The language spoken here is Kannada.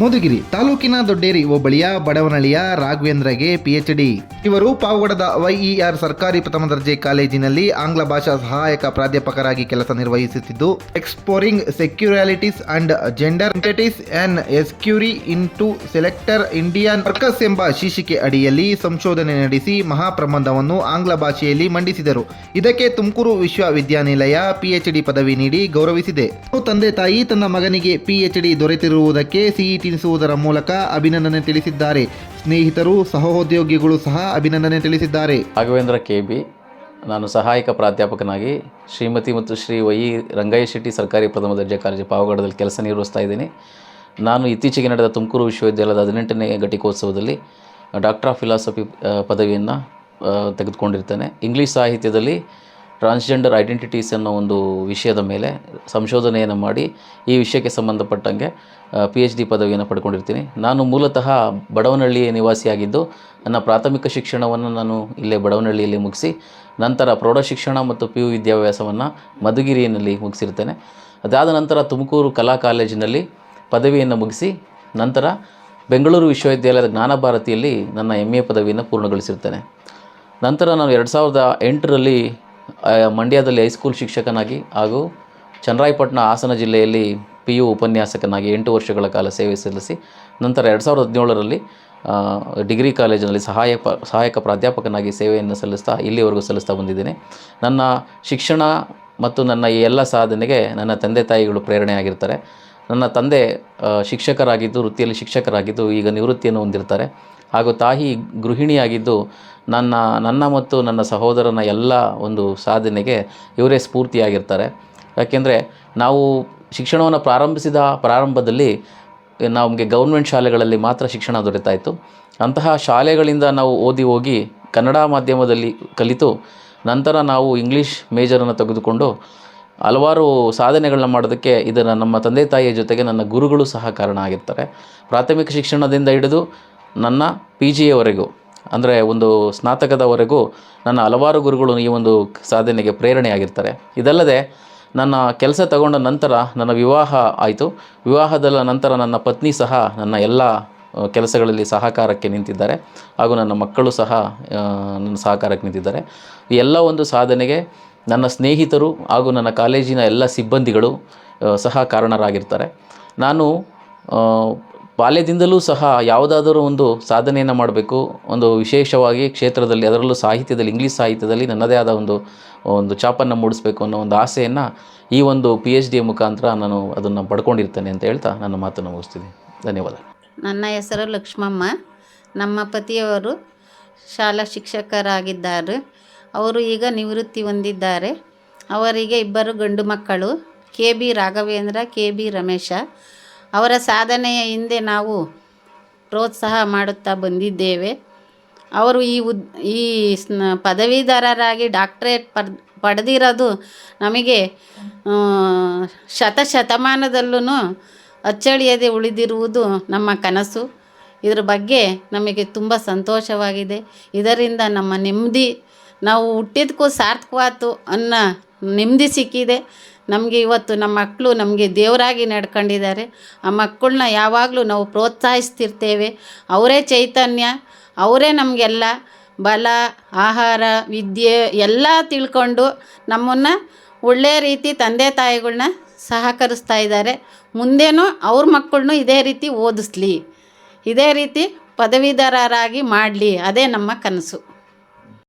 ಮಧುಗಿರಿ ತಾಲೂಕಿನ ದೊಡ್ಡೇರಿ ಹೋಬಳಿಯ ಬಡವನಹಳ್ಳಿಯ ರಾಘವೇಂದ್ರಗೆ ಪಿಎಚ್ಡಿ ಇವರು ಪಾವಗಡದ ವೈಇಆರ್ ಸರ್ಕಾರಿ ಪ್ರಥಮ ದರ್ಜೆ ಕಾಲೇಜಿನಲ್ಲಿ ಆಂಗ್ಲ ಭಾಷಾ ಸಹಾಯಕ ಪ್ರಾಧ್ಯಾಪಕರಾಗಿ ಕೆಲಸ ನಿರ್ವಹಿಸುತ್ತಿದ್ದು exploring sexualities and gender entities and inquiry into selected Indian workers ಎಂಬ ಶೀರ್ಷಿಕೆ ಅಡಿಯಲ್ಲಿ ಸಂಶೋಧನೆ ನಡೆಸಿ ಮಹಾಪ್ರಬಂಧವನ್ನು ಆಂಗ್ಲ ಭಾಷೆಯಲ್ಲಿ ಮಂಡಿಸಿದರು. ಇದಕ್ಕೆ ತುಮಕೂರು ವಿಶ್ವವಿದ್ಯಾನಿಲಯ ಪಿಎಚ್ಡಿ ಪದವಿ ನೀಡಿ ಗೌರವಿಸಿದೆ. ತಂದೆ ತಾಯಿ ತನ್ನ ಮಗನಿಗೆ ಪಿಎಚ್ಡಿ ದೊರೆತಿರುವುದಕ್ಕೆ ಸಿಇ ತಿನಿಸುವುದರ ಮೂಲಕ ಅಭಿನಂದನೆ ತಿಳಿಸಿದ್ದಾರೆ. ಸ್ನೇಹಿತರು, ಸಹೋದ್ಯೋಗಿಗಳು ಸಹ ಅಭಿನಂದನೆ ತಿಳಿಸಿದ್ದಾರೆ. ರಾಘವೇಂದ್ರ ಕೆ ನಾನು ಸಹಾಯಕ ಪ್ರಾಧ್ಯಾಪಕನಾಗಿ ಶ್ರೀಮತಿ ಮತ್ತು ಶ್ರೀ ವೈ ರಂಗಯ್ಯ ಶೆಟ್ಟಿ ಸರ್ಕಾರಿ ಪ್ರಥಮ ದರ್ಜೆ ಕಾಲೇಜು ಪಾವಗಡದಲ್ಲಿ ಕೆಲಸ ನಿರ್ವಹಿಸ್ತಾ ಇದ್ದೀನಿ. ನಾನು ಇತ್ತೀಚೆಗೆ ನಡೆದ ತುಮಕೂರು ವಿಶ್ವವಿದ್ಯಾಲಯದ ಹದಿನೆಂಟನೇ ಘಟಿಕೋತ್ಸವದಲ್ಲಿ ಡಾಕ್ಟರ್ ಆಫ್ ಫಿಲಾಸಫಿ ಪದವಿಯನ್ನು ತೆಗೆದುಕೊಂಡಿರ್ತೇನೆ. ಇಂಗ್ಲೀಷ್ ಸಾಹಿತ್ಯದಲ್ಲಿ ಟ್ರಾನ್ಸ್ಜೆಂಡರ್ ಐಡೆಂಟಿಟೀಸ್ ಅನ್ನೋ ಒಂದು ವಿಷಯದ ಮೇಲೆ ಸಂಶೋಧನೆಯನ್ನು ಮಾಡಿ ಈ ವಿಷಯಕ್ಕೆ ಸಂಬಂಧಪಟ್ಟಂಗೆ ಪಿ ಎಚ್ ಡಿ ಪದವಿಯನ್ನು ಪಡ್ಕೊಂಡಿರ್ತೀನಿ. ನಾನು ಮೂಲತಃ ಬಡವನಹಳ್ಳಿ ನಿವಾಸಿಯಾಗಿದ್ದು, ನನ್ನ ಪ್ರಾಥಮಿಕ ಶಿಕ್ಷಣವನ್ನು ನಾನು ಇಲ್ಲೇ ಬಡವನಹಳ್ಳಿಯಲ್ಲಿ ಮುಗಿಸಿ, ನಂತರ ಪ್ರೌಢಶಿಕ್ಷಣ ಮತ್ತು ಪಿ ಯು ವಿದ್ಯಾಭ್ಯಾಸವನ್ನು ಮಧುಗಿರಿಯಲ್ಲಿ ಮುಗಿಸಿರ್ತೇನೆ. ಅದಾದ ನಂತರ ತುಮಕೂರು ಕಲಾ ಕಾಲೇಜಿನಲ್ಲಿ ಪದವಿಯನ್ನು ಮುಗಿಸಿ, ನಂತರ ಬೆಂಗಳೂರು ವಿಶ್ವವಿದ್ಯಾಲಯದ ಜ್ಞಾನ ಭಾರತಿಯಲ್ಲಿ ನನ್ನ ಎಂ ಎ ಪದವಿಯನ್ನು ಪೂರ್ಣಗೊಳಿಸಿರ್ತೇನೆ. ನಂತರ ನಾನು ಎರಡು ಸಾವಿರದ ಎಂಟರಲ್ಲಿ ಮಂಡ್ಯದಲ್ಲಿ ಹೈಸ್ಕೂಲ್ ಶಿಕ್ಷಕನಾಗಿ ಹಾಗೂ ಚನ್ನರಾಯಪಟ್ಟಣ ಹಾಸನ ಜಿಲ್ಲೆಯಲ್ಲಿ ಪಿ ಯು ಉಪನ್ಯಾಸಕನಾಗಿ ಎಂಟು ವರ್ಷಗಳ ಕಾಲ ಸೇವೆ ಸಲ್ಲಿಸಿ, ನಂತರ ಎರಡು ಸಾವಿರದ ಹದಿನೇಳರಲ್ಲಿ ಡಿಗ್ರಿ ಕಾಲೇಜಿನಲ್ಲಿ ಸಹಾಯ ಸಹಾಯಕ ಪ್ರಾಧ್ಯಾಪಕನಾಗಿ ಸೇವೆಯನ್ನು ಸಲ್ಲಿಸ್ತಾ ಇಲ್ಲಿವರೆಗೂ ಸಲ್ಲಿಸ್ತಾ ಬಂದಿದ್ದೇನೆ. ನನ್ನ ಶಿಕ್ಷಣ ಮತ್ತು ನನ್ನ ಈ ಎಲ್ಲ ಸಾಧನೆಗೆ ನನ್ನ ತಂದೆ ತಾಯಿಗಳು ಪ್ರೇರಣೆಯಾಗಿರ್ತಾರೆ. ನನ್ನ ತಂದೆ ಶಿಕ್ಷಕರಾಗಿದ್ದು, ವೃತ್ತಿಯಲ್ಲಿ ಶಿಕ್ಷಕರಾಗಿದ್ದು ಈಗ ನಿವೃತ್ತಿಯನ್ನು ಹೊಂದಿರ್ತಾರೆ. ಹಾಗೂ ತಾಯಿ ಗೃಹಿಣಿಯಾಗಿದ್ದು ನನ್ನ ನನ್ನ ಮತ್ತು ನನ್ನ ಸಹೋದರನ ಎಲ್ಲ ಒಂದು ಸಾಧನೆಗೆ ಇವರೇ ಸ್ಫೂರ್ತಿಯಾಗಿರ್ತಾರೆ. ಯಾಕೆಂದರೆ ನಾವು ಶಿಕ್ಷಣವನ್ನು ಪ್ರಾರಂಭಿಸಿದ ಪ್ರಾರಂಭದಲ್ಲಿ ನಮಗೆ ಗೌರ್ಮೆಂಟ್ ಶಾಲೆಗಳಲ್ಲಿ ಮಾತ್ರ ಶಿಕ್ಷಣ ದೊರೆತಾ ಇತ್ತು. ಅಂತಹ ಶಾಲೆಗಳಿಂದ ನಾವು ಓದಿ ಹೋಗಿ ಕನ್ನಡ ಮಾಧ್ಯಮದಲ್ಲಿ ಕಲಿತು ನಂತರ ನಾವು ಇಂಗ್ಲೀಷ್ ಮೇಜರನ್ನು ತೆಗೆದುಕೊಂಡು ಹಲವಾರು ಸಾಧನೆಗಳನ್ನ ಮಾಡೋದಕ್ಕೆ ಇದನ್ನು ನಮ್ಮ ತಂದೆ ತಾಯಿಯ ಜೊತೆಗೆ ನನ್ನ ಗುರುಗಳು ಸಹ ಕಾರಣ ಆಗಿರ್ತಾರೆ. ಪ್ರಾಥಮಿಕ ಶಿಕ್ಷಣದಿಂದ ಹಿಡಿದು ನನ್ನ ಪಿ ಜಿಯವರೆಗೂ ಅಂದರೆ ಒಂದು ಸ್ನಾತಕದವರೆಗೂ ನನ್ನ ಹಲವಾರು ಗುರುಗಳು ಈ ಒಂದು ಸಾಧನೆಗೆ ಪ್ರೇರಣೆಯಾಗಿರ್ತಾರೆ. ಇದಲ್ಲದೆ ನನ್ನ ಕೆಲಸ ತಗೊಂಡ ನಂತರ ನನ್ನ ವಿವಾಹ ಆಯಿತು. ವಿವಾಹದ ನಂತರ ನನ್ನ ಪತ್ನಿ ಸಹ ನನ್ನ ಎಲ್ಲ ಕೆಲಸಗಳಲ್ಲಿ ಸಹಕಾರಕ್ಕೆ ನಿಂತಿದ್ದಾರೆ. ಹಾಗೂ ನನ್ನ ಮಕ್ಕಳು ಸಹ ನನ್ನ ಸಹಕಾರಕ್ಕೆ ನಿಂತಿದ್ದಾರೆ. ಈ ಎಲ್ಲ ಒಂದು ಸಾಧನೆಗೆ ನನ್ನ ಸ್ನೇಹಿತರು ಹಾಗೂ ನನ್ನ ಕಾಲೇಜಿನ ಎಲ್ಲ ಸಿಬ್ಬಂದಿಗಳು ಸಹ ಕಾರಣರಾಗಿರ್ತಾರೆ. ನಾನು ಬಾಲ್ಯದಿಂದಲೂ ಸಹ ಯಾವುದಾದರೂ ಒಂದು ಸಾಧನೆಯನ್ನು ಮಾಡಬೇಕು. ಒಂದು ವಿಶೇಷವಾಗಿ ಕ್ಷೇತ್ರದಲ್ಲಿ, ಅದರಲ್ಲೂ ಸಾಹಿತ್ಯದಲ್ಲಿ, ಇಂಗ್ಲೀಷ್ ಸಾಹಿತ್ಯದಲ್ಲಿ ನನ್ನದೇ ಆದ ಒಂದು ಒಂದು ಛಾಪನ್ನು ಮೂಡಿಸಬೇಕು ಅನ್ನೋ ಒಂದು ಆಸೆಯನ್ನು ಈ ಒಂದು ಪಿ ಎಚ್ ಡಿ ಮುಖಾಂತರ ನಾನು ಅದನ್ನು ಪಡ್ಕೊಂಡಿರ್ತೇನೆ ಅಂತ ಹೇಳ್ತಾ ನನ್ನ ಮಾತನ್ನು ಮುಗಿಸ್ತೀನಿ ಧನ್ಯವಾದ. ನನ್ನ ಹೆಸರು ಲಕ್ಷ್ಮಮ್ಮ. ನಮ್ಮ ಪತಿಯವರು ಶಾಲಾ ಶಿಕ್ಷಕರಾಗಿದ್ದಾರೆ. ಅವರು ಈಗ ನಿವೃತ್ತಿ ಹೊಂದಿದ್ದಾರೆ. ಅವರಿಗೆ ಇಬ್ಬರು ಗಂಡು ಮಕ್ಕಳು, K B Raghavendra, K B Ramesh. ಅವರ ಸಾಧನೆಯ ಹಿಂದೆ ನಾವು ಪ್ರೋತ್ಸಾಹ ಮಾಡುತ್ತಾ ಬಂದಿದ್ದೇವೆ. ಅವರು ಈ ಉದ್, ಈ ಪದವೀಧರರಾಗಿ ಡಾಕ್ಟ್ರೇಟ್ ಪಡ್, ಪಡೆದಿರೋದು ನಮಗೆ ಶತಶತಮಾನದಲ್ಲೂ ಅಚ್ಚಳಿಯದೆ ಉಳಿದಿರುವುದು ನಮ್ಮ ಕನಸು. ಇದರ ಬಗ್ಗೆ ನಮಗೆ ತುಂಬ ಸಂತೋಷವಾಗಿದೆ. ಇದರಿಂದ ನಮ್ಮ ನೆಮ್ಮದಿ, ನಾವು ಹುಟ್ಟಿದಕ್ಕೂ ಸಾರ್ಥಕವಾತು ಅನ್ನೋ ನೆಮ್ಮದಿ ಸಿಕ್ಕಿದೆ. ನಮಗೆ ಇವತ್ತು ನಮ್ಮ ಮಕ್ಕಳು ನಮಗೆ ದೇವರಾಗಿ ನಡ್ಕೊಂಡಿದ್ದಾರೆ. ಆ ಮಕ್ಕಳನ್ನ ಯಾವಾಗಲೂ ನಾವು ಪ್ರೋತ್ಸಾಹಿಸ್ತಿರ್ತೇವೆ. ಅವರೇ ಚೈತನ್ಯ, ಅವರೇ ನಮಗೆಲ್ಲ ಬಲ, ಆಹಾರ, ವಿದ್ಯೆ ಎಲ್ಲ ತಿಳ್ಕೊಂಡು ನಮ್ಮನ್ನು ಒಳ್ಳೆಯ ರೀತಿ ತಂದೆ ತಾಯಿಗಳನ್ನ ಸಹಕರಿಸ್ತಾ ಇದ್ದಾರೆ. ಮುಂದೇನೂ ಅವ್ರ ಮಕ್ಕಳನ್ನೂ ಇದೇ ರೀತಿ ಓದಿಸ್ಲಿ, ಇದೇ ರೀತಿ ಪದವೀಧರರಾಗಿ ಮಾಡಲಿ, ಅದೇ ನಮ್ಮ ಕನಸು.